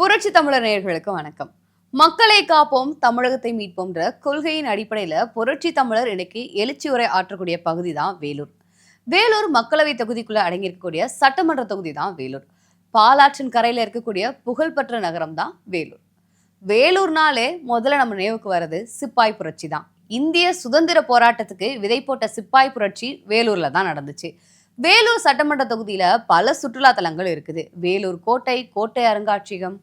புரட்சி தமிழர் நேயர்களுக்கு வணக்கம். மக்களை காப்போம் தமிழகத்தை மீட்போம்ன்ற கொள்கையின் அடிப்படையில புரட்சி தமிழர் இன்னைக்கு எழுச்சி உரை ஆற்றக்கூடிய பகுதி தான் வேலூர். வேலூர் மக்களவை தொகுதிக்குள்ள அடங்கியிருக்கக்கூடிய சட்டமன்ற தொகுதி தான் வேலூர். பாலாற்றின் கரையில இருக்கக்கூடிய புகழ்பெற்ற நகரம் தான் வேலூர். வேலூர்னாலே முதல்ல நம்ம நினைவுக்கு வர்றது சிப்பாய் புரட்சி தான் இந்திய சுதந்திர போராட்டத்துக்கு விதை போட்ட சிப்பாய் புரட்சி வேலூர்ல தான் நடந்துச்சு. வேலூர் சட்டமன்ற தொகுதியில பல சுற்றுலா தலங்கள் இருக்குது. வேலூர் கோட்டை கோட்டை அருங்காட்சியகம்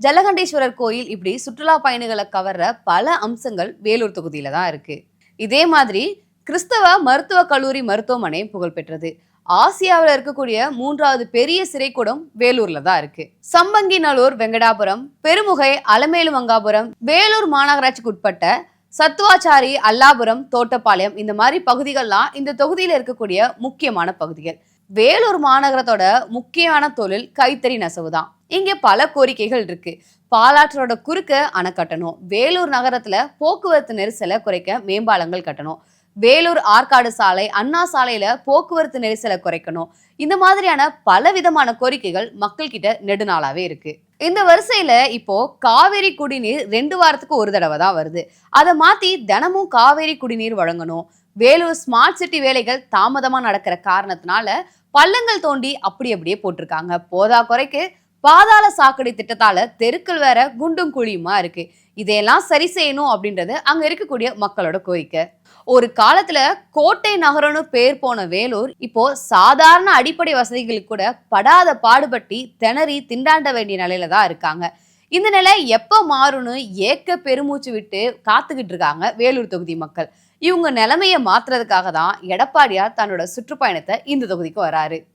ஜலகண்டேஸ்வரர் கோயில் இப்படி சுற்றுலா பயணிகளை கவர்ற பல அம்சங்கள் வேலூர் தொகுதியில தான் இருக்கு. இதே மாதிரி கிறிஸ்தவ மருத்துவ கல்லூரி மருத்துவமனை புகழ்பெற்றது ஆசியாவில் இருக்கக்கூடிய மூன்றாவது பெரிய சிறைக்கூடம் வேலூர்ல தான் இருக்கு. சம்பங்கிநல்லூர் வெங்கடாபுரம் பெருமுகை அலமேலு மங்காபுரம் வேலூர் மாநகராட்சிக்கு உட்பட்ட சத்துவாச்சாரி அல்லாபுரம் தோட்டப்பாளையம் இந்த மாதிரி பகுதிகள்லாம் இந்த தொகுதியில் இருக்கக்கூடிய முக்கியமான பகுதிகள். வேலூர் மாநகரத்தோட முக்கியமான தொழில் கைத்தறி நெசவு தான் இங்கே பல கோரிக்கைகள் இருக்கு. பாலாற்றோட குறுக்க அணை கட்டணும். வேலூர் நகரத்துல போக்குவரத்து நெரிசலை குறைக்க மேம்பாலங்கள் கட்டணும். வேலூர் ஆற்காடு சாலை அண்ணா சாலையில போக்குவரத்து நெரிசலை குறைக்கணும். இந்த மாதிரியான பல விதமான கோரிக்கைகள் மக்கள் கிட்ட நெடுநாளாவே இருக்கு. இந்த வரிசையில இப்போ காவேரி குடிநீர் ரெண்டு வாரத்துக்கு ஒரு தடவை தான் வருது. அதை மாத்தி தினமும் காவேரி குடிநீர் வழங்கணும். வேலூர் ஸ்மார்ட் சிட்டி வேலைகள் தாமதமா நடக்கிற காரணத்தினால பள்ளங்கள் தோண்டி அப்படி அப்படியே போட்டிருக்காங்க. போதா குறைக்கு பாதாள சாக்கடை திட்டத்தால தெருக்கள் வேற குண்டும் குழியுமா இருக்கு. இதையெல்லாம் சரி செய்யணும் அப்படின்றது அங்க இருக்கக்கூடிய மக்களோட கோரிக்கை. ஒரு காலத்துல கோட்டை நகரம்னு பேர் போன வேலூர் இப்போ சாதாரண அடிப்படை வசதிகளுக்கு கூட படாத பாடுபட்டி திணறி திண்டாண்ட வேண்டிய நிலையில தான் இருக்காங்க. இந்த நிலை எப்போ மாறும்னு ஏக்க பெருமூச்சு விட்டு காத்துக்கிட்டு இருக்காங்க வேலூர் தொகுதி மக்கள். இவங்க நிலைமையை மாத்துறதுக்காக தான் எடப்பாடியார் தன்னோட சுற்றுப்பயணத்தை இந்த தொகுதிக்கு வராரு.